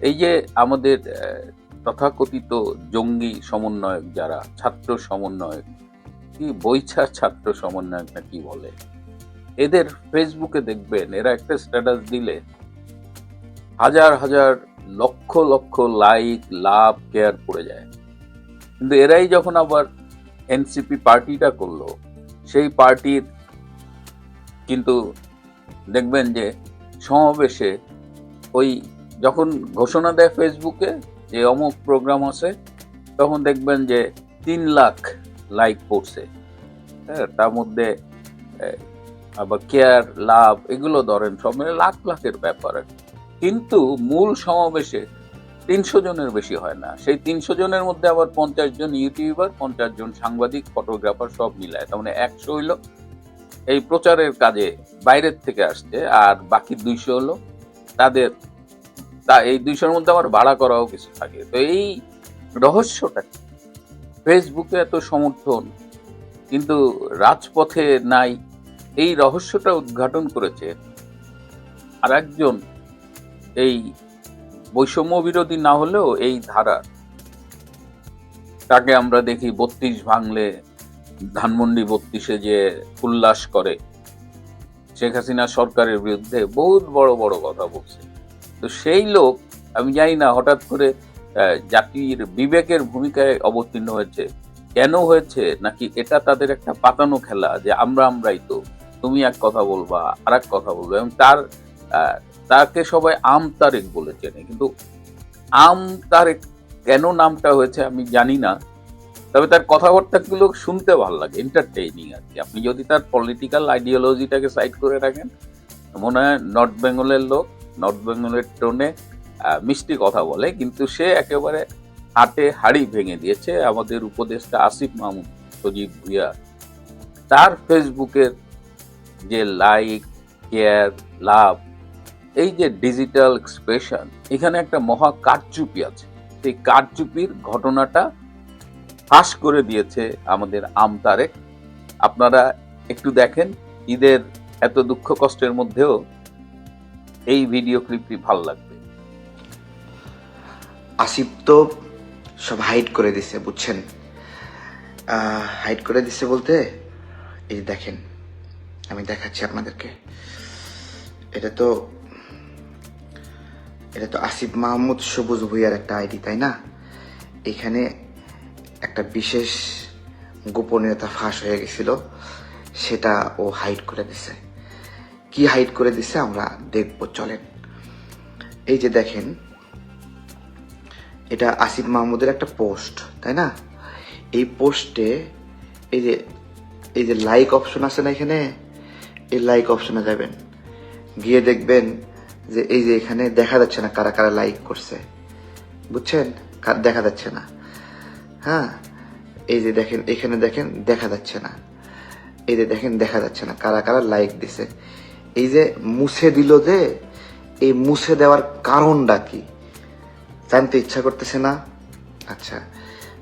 এই যে আমাদের তথাকথিত জঙ্গি সমন্বয়ক যারা, ছাত্র সমন্বয়ক, কি বইছা ছাত্র সমন্বয়ক না কি বলে? এদের ফেসবুকে দেখবেন, এরা একটা স্ট্যাটাস দিলে হাজার হাজার lakh lakh like love care পড়ে যায়। কিন্তু এরাই যখন আবার এনসিপি পার্টিটা করল, সেই পার্টির কিন্তু দেখবেন যে সমাবেশে ওই যখন ঘোষণা দেয় ফেসবুকে যে অমুক প্রোগ্রাম আছে, তখন দেখবেন যে তিন লাখ লাইক পড়ছে। হ্যাঁ তার মধ্যে আবার কেয়ার লাভ এগুলো ধরেন, সব মিলে লাখ লাখের ব্যাপার। কিন্তু মূল সমাবেশে তিনশো জনের বেশি হয় না। সেই তিনশো জনের মধ্যে আবার পঞ্চাশ জন ইউটিউবার পঞ্চাশ জন সাংবাদিক ফটোগ্রাফার সব মিলায়। তার মানে একশো হইল। এই প্রচারের কাজে বাইরের থেকে আসছে, আর বাকি দুইশো হলো তাদের তা এই দুইশোর মধ্যে আবার ভাড়া করাও কিছু থাকে। তো এই রহস্যটা ফেসবুকে এত সমর্থন, কিন্তু রাজপথে নাই, এই রহস্যটা উদ্ঘাটন করেছে আর একজন এই বৈষম্য বিরোধী না হলেও এই ধারা তাকে আমরা দেখি বত্রিশ ভাঙলে ধানমন্ডি বত্রিশে যে উল্লাস করে, শেখ হাসিনা সরকারের বিরুদ্ধে বহুত বড় বড় কথা বলছে। তো সেই লোক, আমি জানি না, হঠাৎ করে জাতির বিবেকের ভূমিকায় অবতীর্ণ হয়েছে। কেন হয়েছে? নাকি এটা তাদের একটা পাতানো খেলা যে আমরা আমরাই তো। তুমি এক কথা বলবা আর এক কথা বলবা। এবং তার তাকে সবাই আম তারেক বলে চেনে। কিন্তু আম তারেক কেন নামটা হয়েছে আমি জানি না। তবে তার কথাবার্তাগুলো শুনতে ভালো লাগে এন্টারটেইনিং আর কি। আপনি যদি তার পলিটিক্যাল আইডিওলজিটাকে সাইড করে রাখেন, মনে হয় নর্থ বেঙ্গলের লোক নর্থ বেঙ্গলের টোনে মিষ্টি কথা বলে, কিন্তু সে একেবারে হাটে হাড়ি ভেঙে দিয়েছে। আমাদের উপদেষ্টা আসিফ মাহমুদ, সজীব ভুইয়া, তার ফেসবুকের যে লাইক কেয়ার লাভ এই যে ডিজিটাল এক্সপ্রেশন এখানে একটা মহা কারচুপি আছে। সেই কারচুপির ঘটনাটা ফাঁস করে দিয়েছে আমাদের আমতারেক আপনারা একটু দেখেন, ঈদের এত দুঃখ কষ্টের মধ্যেও এই ভিডিও ক্লিপটি ভালো লাগবে। আসিফ তো সব হাইড করে দিছে, বুঝছেন? হাইড করে দিছে বলতে, এই দেখেন, আমি দেখাচ্ছি আপনাদেরকে। এটা তো এটা তো আসিফ মাহমুদ সবুজ ভুইয়ার একটা আইডি তাই না? এখানে একটা বিশেষ গোপনীয়তা ফাঁস হয়ে গেছিল, সেটা ও হাইড করে দিছে। কি হাইড করে দিছে আমরা দেখব, চলেন। এই যে দেখেন, এটা আসিফ মাহমুদের একটা পোস্ট, তাই না? এই পোস্টে এই যে এই যে লাইক অপশন আছে না এখানে, এই লাইক অপশনে যাবেন। গিয়ে দেখবেন যে এই যে এখানে দেখা যাচ্ছে না কারা কারা লাইক করছে। বুঝছেন? দেখা যাচ্ছে না। হ্যাঁ? এই যে দেখেন, এখানে দেখেন, দেখা যাচ্ছে না। এই যে দেখেন, দেখা যাচ্ছে না কারা কারা লাইক দিছে। এই যে মুছে দিল যে, এই মুছে দেওয়ার কারণটা কি? জানতে ইচ্ছা করতেছে না? আচ্ছা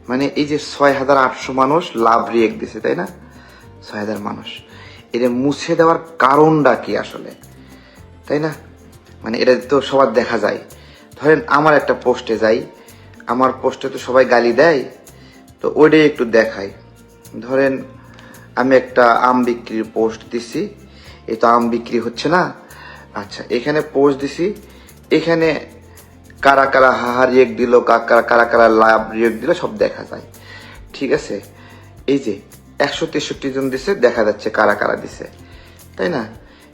মানে এই যে ছয় হাজার আটশো মানুষ লাভ রিয়েক্ট দিছে, তাই না? ছয় হাজার মানুষ। এটা মুছে দেওয়ার কারণটা কি আসলে? তাই না? মানে এটা তো সবার দেখা যায়। ধরেন আমার একটা পোস্টে যাই, আমার পোস্টে তো সবাই গালি দেয়, তো ওইটাই একটু দেখাই। ধরেন আমি একটা আম বিক্রির পোস্ট দিছি এই তো আম বিক্রি হচ্ছে না? আচ্ছা এখানে পোস্ট দিছি। এখানে কারা কারা হাহা রিয়েক্ট দিল কারা কারা কারা লাভ রিয়েক্ট দিল, সব দেখা যায়। ঠিক আছে? এই যে একশো তেষট্টি জন দিছে, দেখা যাচ্ছে কারা কারা দিছে। তাই না?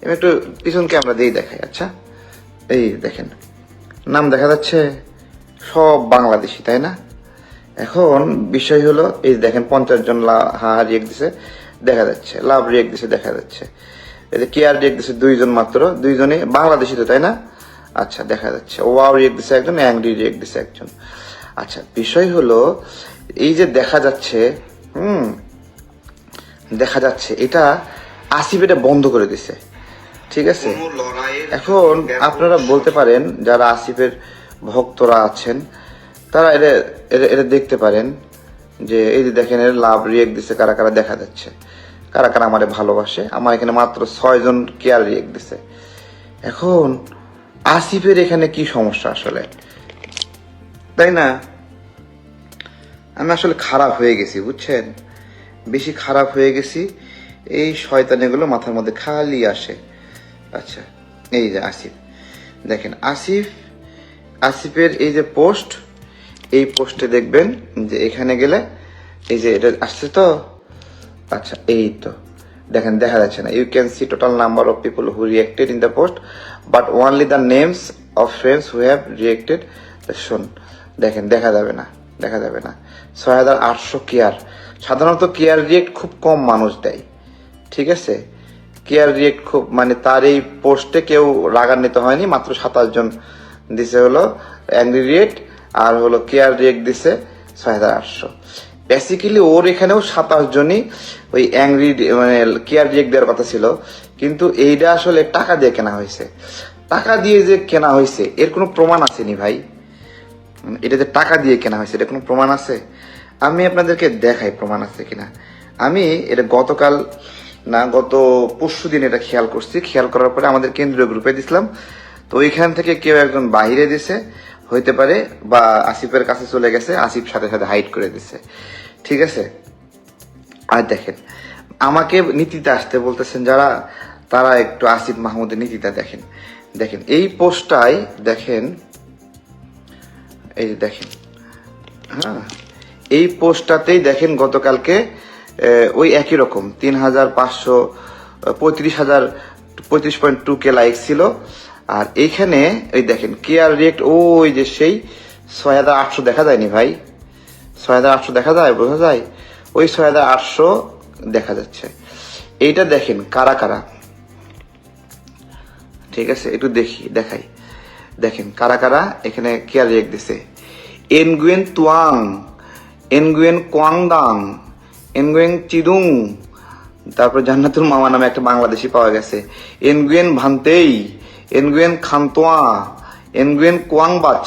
এবার একটু পিছন ক্যামেরা দিয়ে দেখাই আচ্ছা? এই দেখেন, নাম দেখা যাচ্ছে সব বাংলাদেশি, তাই না? এখন বিষয় হলো, এই দেখেন পঞ্চাশ জন হাহা রিয়েক্ট দিছে, দেখা যাচ্ছে, লাভ রিয়েক্ট দিছে, দেখা যাচ্ছে। এই যে কেয়ার রিয়েক্ট দিছে দুইজন মাত্র দুইজনে বাংলাদেশি তো তাই না? আচ্ছা দেখা যাচ্ছে। ওয়াও রিয়েক্ট দিছে একজন অ্যাংরি রিয়েক্ট দিছে একজন। আচ্ছা বিষয় হলো এই যে দেখা যাচ্ছে হুম দেখা যাচ্ছে এটা আসিফ এটা বন্ধ করে দিছে। ঠিক আছে? এখন আপনারা বলতে পারেন যারা আসিফের ভক্তরা আছেন তারা এটা এটা- এটা দেখতে পারেন যে এই যে দেখেন এর লাভ রিয়েক্ট দিছে কারা কারা দেখা যাচ্ছে। কারা কারা আমারে ভালোবাসে? আমার এখানে মাত্র ছয় জন কেয়ার রিয়েক্ট দিছে। এখন আসিফের এখানে কি সমস্যা আসলে? তাই না? আমি আসলে খারাপ হয়ে গেছি, বুঝছেন? বেশি খারাপ হয়ে গেছি, এই শয়তানিগুলো মাথার মধ্যে খালি আসে। আচ্ছা এই যে আসিফ। দেখেন, আসিফ, আসিফের এই যে পোস্ট এই পোস্টে দেখবেন যে এখানে গেলে এই যে এটা আসছে তো? আচ্ছা এই তো দেখেন, দেখা যাচ্ছে না। You can see total number of people who reacted in the post but only the names of friends who have reacted শোন দেখেন, দেখা যাবে না, দেখা যাবে না। ছয় হাজার আটশো কেয়ার সাধারণত কেয়ার রিয়েক্ট খুব কম মানুষ দেয়। ঠিক আছে? কেয়ার রিয়েক্ট খুব মানে তার এই পোস্টে কেউ রাগান্বিত হয়নি, মাত্র সাতাশ জন দিছে হলো অ্যাংরি রিয়েক্ট আর হলো কেয়ার রিয়েক্ট দিছে ছয় হাজার আটশো। বেসিক্যালি ওর এখানেও সাতাশ জনই ওই অ্যাংরি মানে কেয়ার রিয়েক্ট দেওয়ার কথা ছিল। কিন্তু এইটা আসলে টাকা দিয়ে কেনা হয়েছে। টাকা দিয়ে যে কেনা হয়েছে, এর কোনো প্রমাণ আসেনি ভাই। এটা যে টাকা দিয়ে কেনা হয়েছে, এটা কোনো প্রমাণ আছে? আমি আপনাদেরকে দেখাই প্রমাণ আছে কিনা। আমি এটা গতকাল না, গত পরশু দিন এটা খেয়াল করছি। খেয়াল করার পরে আমাদের কেন্দ্রীয় গ্রুপে দিছিলাম। তো ওইখান থেকে কেউ একজন বাহিরে দিছে। হইতে পারে বা আসিফের কাছে চলে গেছে, আসিফ সাথে সাথে হাইড করে দিছে। ঠিক আছে? আর দেখেন, আমাকে নীতিতে আসতে বলতেছেন যারা, তারা একটু আসিফ মাহমুদের নীতিটা দেখেন। দেখেন, এই পোস্টটাই দেখেন, এই দেখেন হ্যাঁ এই পোস্টটাতেই দেখেন গতকালকে ওই একই রকম, তিন হাজার পাঁচশো পঁয়ত্রিশ হাজার পঁয়ত্রিশ পয়েন্ট টু কে লাইক ছিল। আর এইখানে এই দেখেন কেয়ার রিয়েক্ট ওই যে সেই ছয় হাজার আটশো দেখা যায়নি ভাই? ছয় হাজার আটশো দেখা যায়, বোঝা যায়? ওই ছয় হাজার আটশো দেখা যাচ্ছে। এইটা দেখেন, কারা কারা? ঠিক আছে, একটু দেখি, দেখাই। দেখেন, কারা কারা এখানে কেয়ার রিয়েক্ট দিছে? Nguyen Thuong Nguyen Quang Dang Nguyen Chi Dung তারপর জান্নাতুল মামা নামে একটা বাংলাদেশি পাওয়া গেছে। এনগুয়েন ভান্তেই এনগুয়েন খান্তোয়া এনগুয়েন কোয়াংবাচ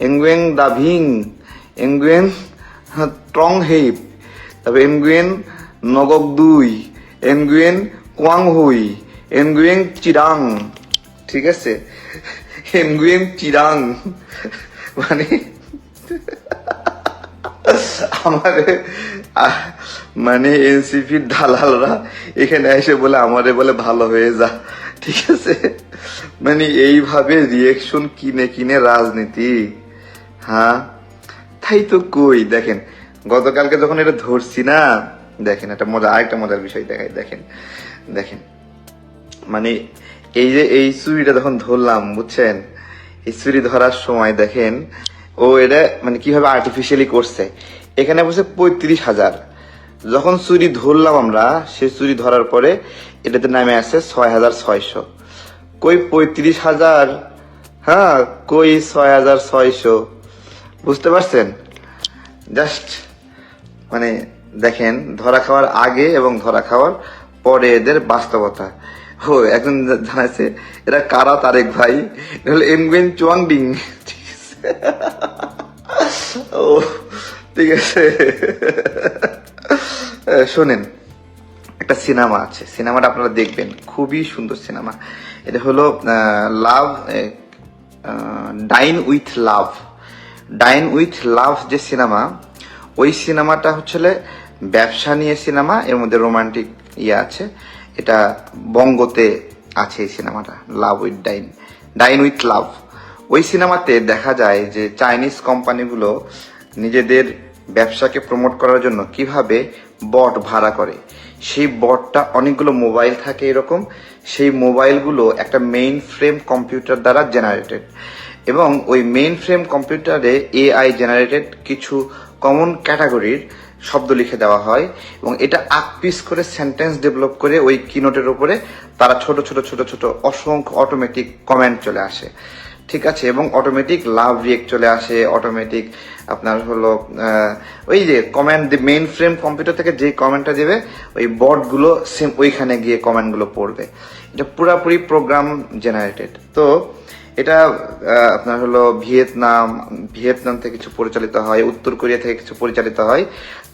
এনগুয়েন দাভিং এনগুয়েন ট্রং হেপ তারপর Nguyen Ngoc Duy Nguyen Quang Huy Nguyen Chirang ঠিক আছে? এনগুয়েন চিরাং মানে আমারে মানে এনসিপির দালালরা এখানে এসে বলে আমারে বলে ভালো হয়ে যা। ঠিক আছে? মানে এইভাবে রিয়েকশন কিনে কিনে রাজনীতি। হ্যাঁ? তাই তো কই, দেখেন, গতকালকে যখন এটা ধরছি না, দেখেন, একটা মজা, আরেকটা মজার বিষয় দেখাই, দেখেন দেখেন মানে এই যে এই চুরিটা যখন ধরলাম, বুঝছেন, এই চুরি ধরার সময় দেখেন, ও এটা মানে কীভাবে আর্টিফিশিয়ালি করছে। এখানে বসে পঁয়ত্রিশ হাজার। যখন চুরি ধরলাম আমরা, সে চুরি ধরার পরে এটাতে নামে আসছে ছয় হাজার ছয়শো। কই পঁয়ত্রিশ হাজার? হ্যাঁ কই ছয় হাজার ছয়শো। বুঝতে পারছেন? জাস্ট মানে দেখেন, ধরা খাওয়ার আগে এবং ধরা খাওয়ার পরে এদের বাস্তবতা। ও একজন জানাচ্ছে এরা কারা তারেক ভাই? এটা এনগুয়েন চুয়াংডিং। ঠিক আছে? ও, ঠিক আছে। শোনেন, একটা সিনেমা আছে। সিনেমাটা আপনারা দেখবেন। খুবই সুন্দর সিনেমা। এটা হলো লাভ ডাইন with love dine with love যে সিনেমা ওই সিনেমাটা হচ্ছে ব্যবসা নিয়ে সিনেমা এর মধ্যে রোমান্টিক ইয়ে আছে। এটা বঙ্গতে আছে এই সিনেমাটা love with dine dine with love ওই সিনেমাতে দেখা যায় যে চাইনিজ কোম্পানিগুলো নিজেদের ব্যবসাকে প্রমোট করার জন্য কীভাবে বট ভাড়া করে। সেই বটটা অনেকগুলো মোবাইল থাকে এরকম। সেই মোবাইলগুলো একটা মেইন ফ্রেম কম্পিউটার দ্বারা জেনারেটেড এবং ওই মেইন ফ্রেম কম্পিউটারে এআই জেনারেটেড কিছু কমন ক্যাটাগরির শব্দ লিখে দেওয়া হয় এবং এটা আট পিস করে সেন্টেন্স ডেভেলপ করে ওই কিনোটের ওপরে তারা ছোট ছোট ছোট ছোট অসংখ্য অটোমেটিক কমেন্ট চলে আসে। ঠিক আছে, এবং অটোমেটিক লাভ রিয়েক্ট চলে আসে অটোমেটিক আপনার হলো ওই যে কমেন্ট মেইন ফ্রেম কম্পিউটার থেকে যে কমেন্টটা দেবে, ওই বটগুলো সেম ওইখানে গিয়ে কমেন্টগুলো পড়বে। এটা পুরাপুরি প্রোগ্রাম জেনারেটেড তো এটা আপনার হলো ভিয়েতনাম ভিয়েতনাম থেকে কিছু পরিচালিত হয়, উত্তর কোরিয়া থেকে কিছু পরিচালিত হয়,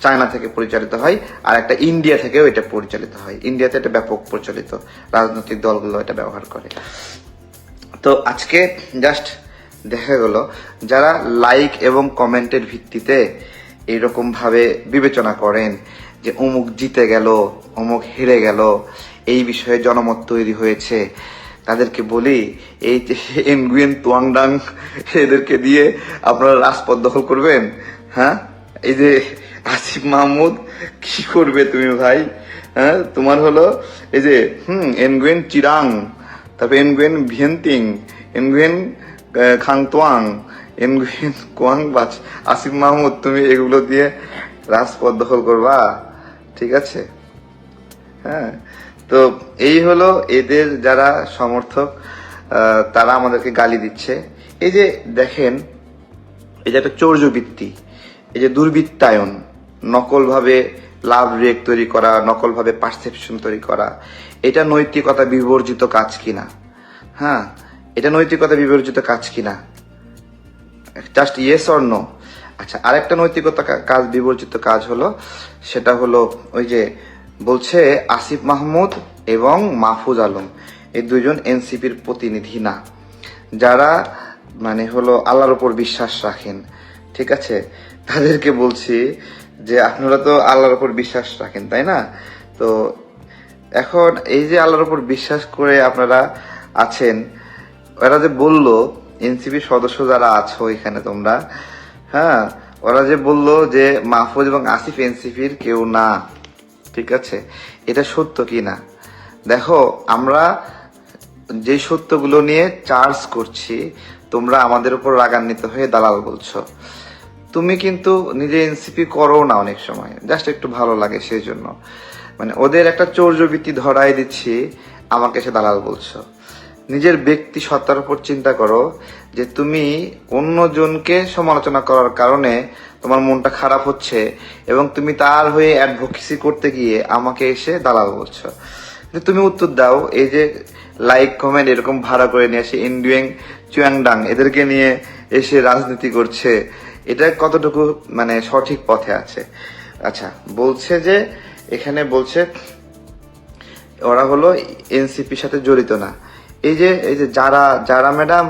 চায়না থেকে পরিচালিত হয়, আর একটা ইন্ডিয়া থেকেও এটা পরিচালিত হয়। ইন্ডিয়াতে এটা ব্যাপক প্রচলিত। রাজনৈতিক দলগুলো এটা ব্যবহার করে। তো আজকে জাস্ট দেখা গেল যারা লাইক এবং কমেন্টের ভিত্তিতে এরকম ভাবে বিবেচনা করেন যে অমুক জিতে গেল, অমুক হেরে গেল, এই বিষয়ে জনমত তৈরি হয়েছে, তাদেরকে বলি এই এনগুয়েন তোয়াংডাং এদেরকে দিয়ে আপনারা রাজপথ দখল করবেন হ্যাঁ? এই যে আসিফ মাহমুদ, কি করবে তুমি ভাই? হ্যাঁ? তোমার হলো এই যে, হুম, এনগুয়েন চিরাং তারপর এনগুয়েন ভিয়েন্তিং এনগুয়েন খাংতোয়াং এনগুয়েন কোয়াং, বাচ, আসিফ মাহমুদ, তুমি এগুলো দিয়ে রাজপথ দখল করবা। ঠিক আছে? হ্যাঁ? তো এই হলো এদের যারা সমর্থক তারা আমাদেরকে গালি দিচ্ছে। এই যে দেখেন, এই যে একটা চৌর্যবৃত্তি, এই যে দুর্বৃত্তায়ন, নকলভাবে লাভ রেক তৈরি করা, নকলভাবে পারসেপশন তৈরি করা এটা নৈতিকতা বিবর্জিত কাজ কিনা? হ্যাঁ এটা নৈতিকতা বিবর্জিত কাজ কিনা? জাস্ট ইয়েস অর নো আচ্ছা আরেকটা নৈতিকতা কাজ বিবর্জিত কাজ হলো, সেটা হলো ওই যে বলছে আসিফ মাহমুদ এবং মাহফুজ আলম। এই দুজন এনসিপির প্রতিনিধি না। যারা মানে হলো আল্লাহর উপর বিশ্বাস রাখেন। ঠিক আছে? তাদেরকে বলছি যে আপনারা তো আল্লাহর উপর বিশ্বাস রাখেন, তাই না? তো এখন এই যে আল্লাহর উপর বিশ্বাস করে আপনারা আছেন, ওরা যে বলল, এনসিপি সদস্য যারা আছো এখানে তোমরা হ্যাঁ ওরা যে বলল যে মাহফুজ এবং আসিফ এনসিপির কেউ না, ঠিক আছে? এটা সত্য কি না? দেখো, আমরা যে সত্যগুলো নিয়ে চার্জ করছি, তোমরা আমাদের উপর রাগান্বিত হয়ে দালাল বলছো। তুমি কিন্তু নিজে এনসিপি করো না অনেক সময় জাস্ট একটু ভালো লাগে সেই জন্য মানে ওদের একটা চৌর্যবৃত্তি ধরাই দিচ্ছি, আমাকে সে দালাল বলছো। নিজের ব্যক্তি সত্তার উপর চিন্তা করো যে তুমি অন্যজনকে সমালোচনা করার কারণে তোমার মনটা খারাপ হচ্ছে এবং তুমি তার হয়ে অ্যাডভোকেসি করতে গিয়ে আমাকে এসে দালাল বলছো। কিন্তু তুমি উত্তর দাও, এই যে লাইক কমেন্ট এরকম ভাড়া করে নিয়ে আসে ইন্ডুয়েং চুয়াংডাং এদেরকে নিয়ে এসে রাজনীতি করছে, এটা কতটুকু মানে সঠিক পথে আছে? আচ্ছা বলছে যে এখানে বলছে, ওরা হলো এনসিপির সাথে জড়িত না। এই যে এই যে যারা যারা ম্যাডাম,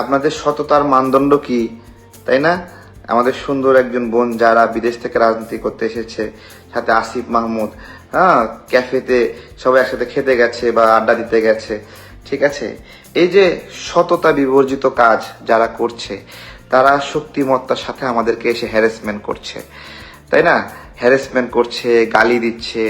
আপনাদের সততার মানদণ্ড কি? তাই না? আমাদের সুন্দর একজন বোন যারা বিদেশ থেকে রাজনীতি করতে এসেছে, সাথে আসিফ মাহমুদ হ্যাঁ ক্যাফেতে সবাই একসাথে খেতে গেছে বা আড্ডা দিতে গেছে, ঠিক আছে? এই যে সততা বিবর্জিত কাজ যারা করছে, তারা শক্তিমত্তার সাথে আমাদেরকে এসে হ্যারাসমেন্ট করছে। তাই না? হ্যারাসমেন্ট করছে, গালি দিচ্ছে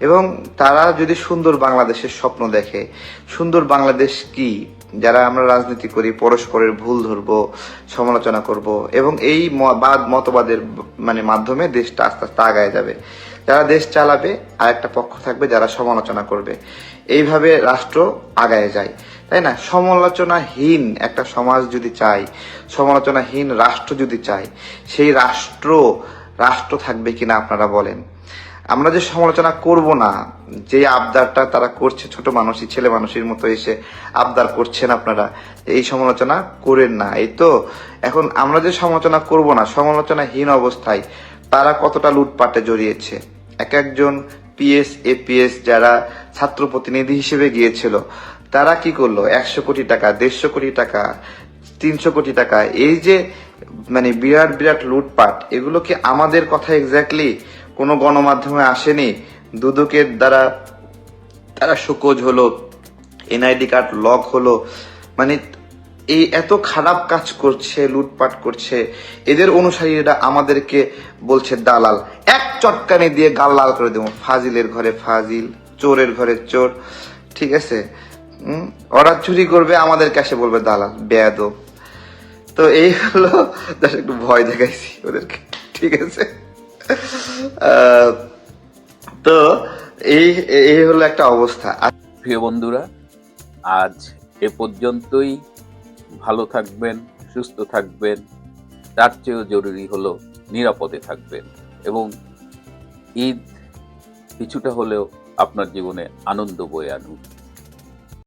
এবং তারা যদি সুন্দর বাংলাদেশের স্বপ্ন দেখে, সুন্দর বাংলাদেশ কি? যারা আমরা রাজনীতি করি, পরস্পরের ভুল ধরবো, সমালোচনা করব এবং এই বাদ, মতবাদের মানে মাধ্যমে দেশটা আস্তে আস্তে আগায় যাবে। যারা দেশ চালাবে আর একটা পক্ষ থাকবে যারা সমালোচনা করবে। এইভাবে রাষ্ট্র আগায় যায়। তাই না? সমালোচনাহীন একটা সমাজ যদি চাই সমালোচনাহীন রাষ্ট্র যদি চাই সেই রাষ্ট্র রাষ্ট্র থাকবে কিনা আপনারা বলেন। আমরা যে সমালোচনা করব না, যে আবদারটা তারা করছে, ছোট মানুষই, ছেলে মানুষের মতো এসে আবদার করছেন আপনারা, এই সমালোচনা করেন না। এই তো, এখন আমরা যে সমালোচনা করব না, সমালোচনাহীন অবস্থায় তারা কতটা লুটপাটে জড়িয়েছে? এক একজন পিএস, এপিএস যারা ছাত্র প্রতিনিধি হিসেবে গিয়েছিল, তারা কি করল? একশো কোটি টাকা, দেড়শো কোটি টাকা, তিনশো কোটি টাকা, এই যে মানে বিরাট বিরাট লুটপাট। এগুলো কি আমাদের কথা এক্স্যাক্টলি কোনো গণমাধ্যমে আসেনি। দুদকের দ্বারা তারা শোকজ হলো, এনআইডি কার্ড লক হলো। মানে এই এত খারাপ কাজ করছে, লুটপাট করছে। এদের অনুসারীরা আমাদেরকে বলছে, দালাল, এক চটকানি দিয়ে গাল লাল করে দেবো। ফাজিলের ঘরে ফাজিল, চোরের ঘরে চোর। ঠিক আছে? ওরা চুরি করবে, আমাদের কাছে বলবে, দালাল, বেয়াদব। তো এই হলো জাস্ট একটু ভয় দেখাইছি ওদেরকে, ঠিক আছে? তো এই এই হলো একটা অবস্থা। প্রিয় বন্ধুরা, আজ এ পর্যন্তই। ভালো থাকবেন, সুস্থ থাকবেন, তার চেয়েও জরুরি হলো নিরাপদে থাকবেন। এবং ঈদ কিছুটা হলেও আপনার জীবনে আনন্দ বয়ে আনুক।